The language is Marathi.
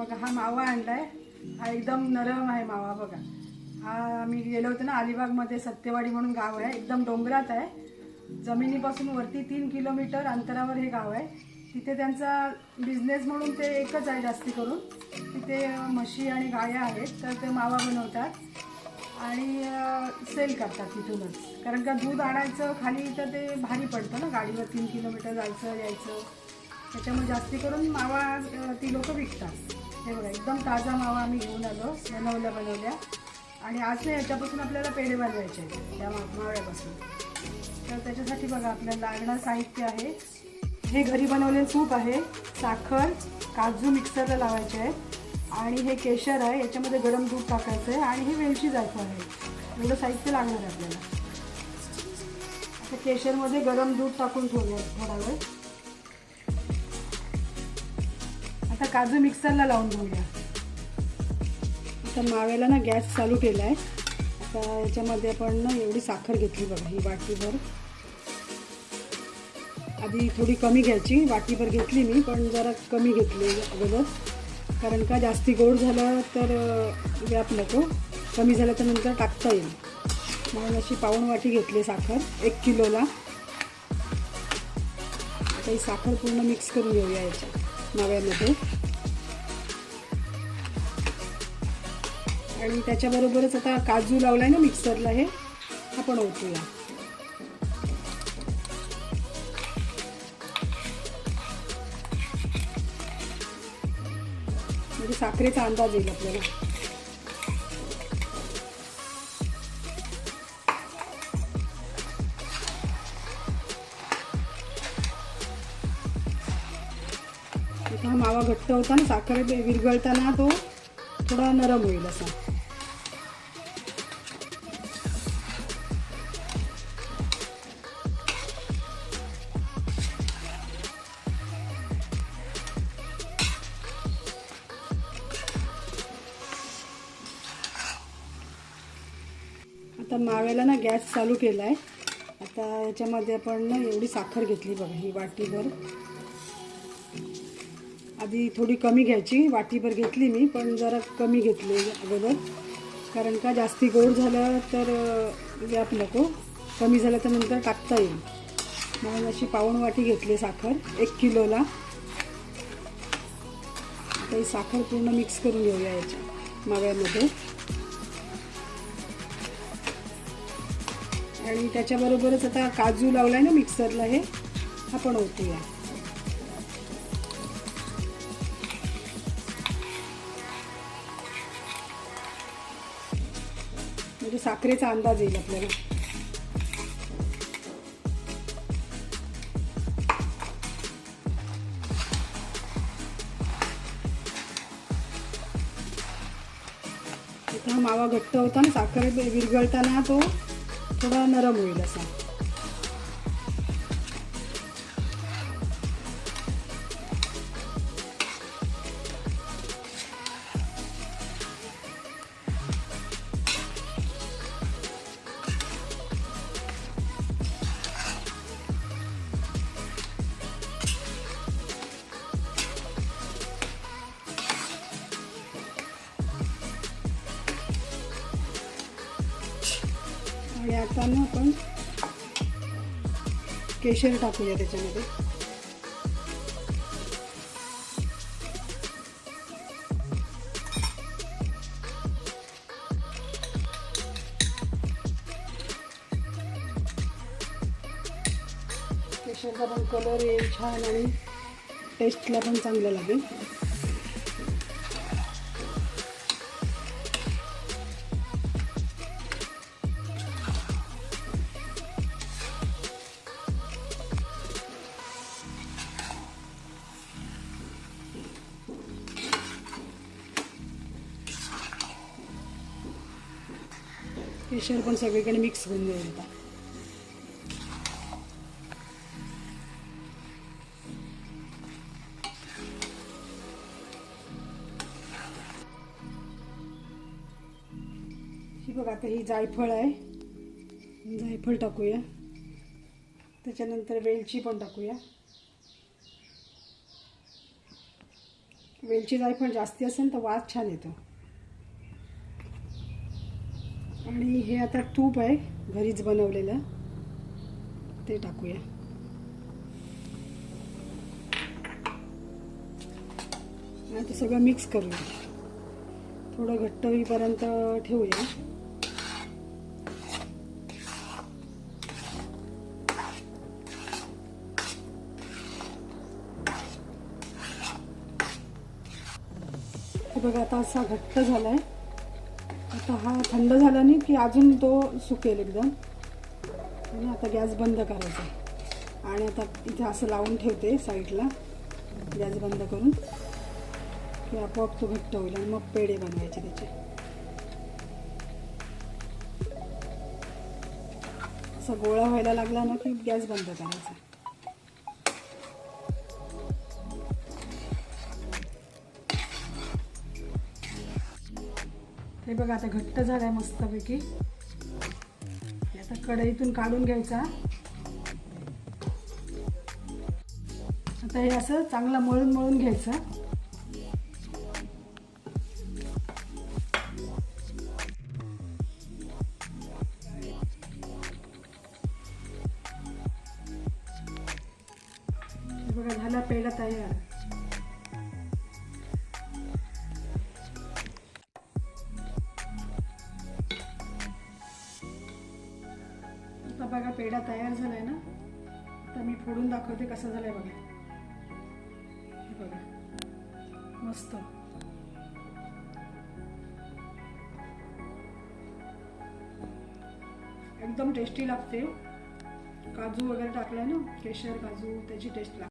बघा हा मावा आणलाय. हा एकदम नरम आहे मावा बघा. हा आम्ही गेलो होतो ना अलिबागमध्ये सत्यवाडी म्हणून गाव आहे. एकदम डोंगरात आहे. जमिनीपासून वरती तीन किलोमीटर अंतरावर हे गाव आहे. तिथे त्यांचा बिझनेस म्हणून ते एकच आहे जास्ती करून. तिथे म्हशी आणि गाया आहेत तर ते मावा बनवतात. आणि सेल करतात तिथूनच. कारण का दूध आणायचं खाली तर ते भारी पडतं ना गाडीवर. तीन किलोमीटर जायचं यायचं. त्याच्यामुळे जास्ती करून मावा ती लोक विकतात. हे बघा एकदम ताजा मावा आम्ही घेऊन आलो बनवल्या बनवल्या. आणि आज नाही याच्यापासून आपल्याला पेढे बनवायचे आहेत त्या मावळ्यापासून तर त्याच्यासाठी बघा आपल्याला लागणार साहित्य आहे. हे घरी बनवलेलं सूप आहे साखर काजू मिक्सरला लावायचे आहेत. आणि हे केशर आहे याच्यामध्ये गरम दूध टाकायचं आहे. आणि हे वेलची जायचं आहे. एवढं साहित्य लागणार आहे आपल्याला. आता केशरमध्ये गरम दूध टाकून ठेवूया थोडा वेळ. आता काजू मिक्सरला लावून घेऊया. आता माव्याला ना गॅस चालू केला आहे आता याच्यामध्ये आपण ना एवढी साखर घेतली बघा ही वाटीभर. आधी थोडी कमी घ्यायची वाटीभर घेतली मी पण जरा कमी घेतली अगोदर. कारण का जास्ती गोड झालं तर व्याप नको. कमी झालं तर नंतर टाकता येईल. म्हणून अशी पाऊण वाटी घेतली साखर एक किलोला. आता ही साखर पूर्ण मिक्स करून घेऊया याच्या नव्यामध्ये आणि त्याच्याबरोबरच आता काजू लावला आहे ना मिक्सरला हे आपण ओतूया. म्हणजे साखरेचा अंदाज येईल आपल्याला. हा मावा घट्ट होता ना साखर विरघळताना तो थोडा नरम होईल असा. आता माव्याला ना गॅस चालू केला आहे आता याच्यामध्ये आपण ना एवढी साखर घेतली बघा ही वाटीभर. आधी थोडी कमी घ्यायची वाटीभर घेतली मी पण जरा कमी घेतली अगोदर. कारण का जास्ती गोड झालं तर अं, व्याप नको. कमी झालं तर नंतर टाकता येईल. म्हणून अशी पाऊण वाटी घेतली साखर एक किलोला. आता ही साखर पूर्ण मिक्स करून घेऊया याच्या माव्यामध्ये. आणि त्याच्याबरोबरच आता काजू लावलाय ना मिक्सरला हे आपण ओतूया. म्हणजे साखरेचा अंदाज येईल आपल्याला. हा मावा घट्ट होता ना साखर विरघळताना तो थोडा नरम होईल असा आणि आता ना आपण केशर टाकूया त्याच्यामध्ये केशरचा पण कलर येईल छान आणि टेस्टला पण चांगलं लागेल केशर पण सगळीकडे मिक्स होऊन जाईल आता ही बघा आता ही जायफळ आहे. जायफळ टाकूया. त्याच्यानंतर वेलची पण टाकूया. वेलची जायफळ जास्ती असेल तर वास छान येतो. आणि हे आता तूप आहे घरीच बनवलेलं. ते टाकूया. आणि ते सगळं मिक्स करूया थोडं घट्ट होईपर्यंत ठेवूया. बघा आता असा घट्ट झालाय. आहे हा थंड झाला नाही की अजून तो सुकेल एकदम? आणि आता गॅस बंद करायचा आणि आता इथे असं लावून ठेवते साईडला गॅस बंद करून की आपोआप तो घट्ट होईल आणि मग पेढे बनवायचे त्याचे. असा गोळा व्हायला लागला ना की गॅस बंद करायचा हे बघा आता घट्ट झालाय मस्तपैकी. आता कढईतून काढून घ्यायचा. आता हे असं चांगलं मळून मळून घ्यायचं. बघा झाला पेढा तयार. बघा पेढा तयार झालाय ना? तर मी फोडून दाखवते कसा झालाय बघा. हे बघा. मस्त. एकदम टेस्टी लागते. काजू वगैरे टाकलाय ना? केशर काजू त्याची टेस्ट लागते.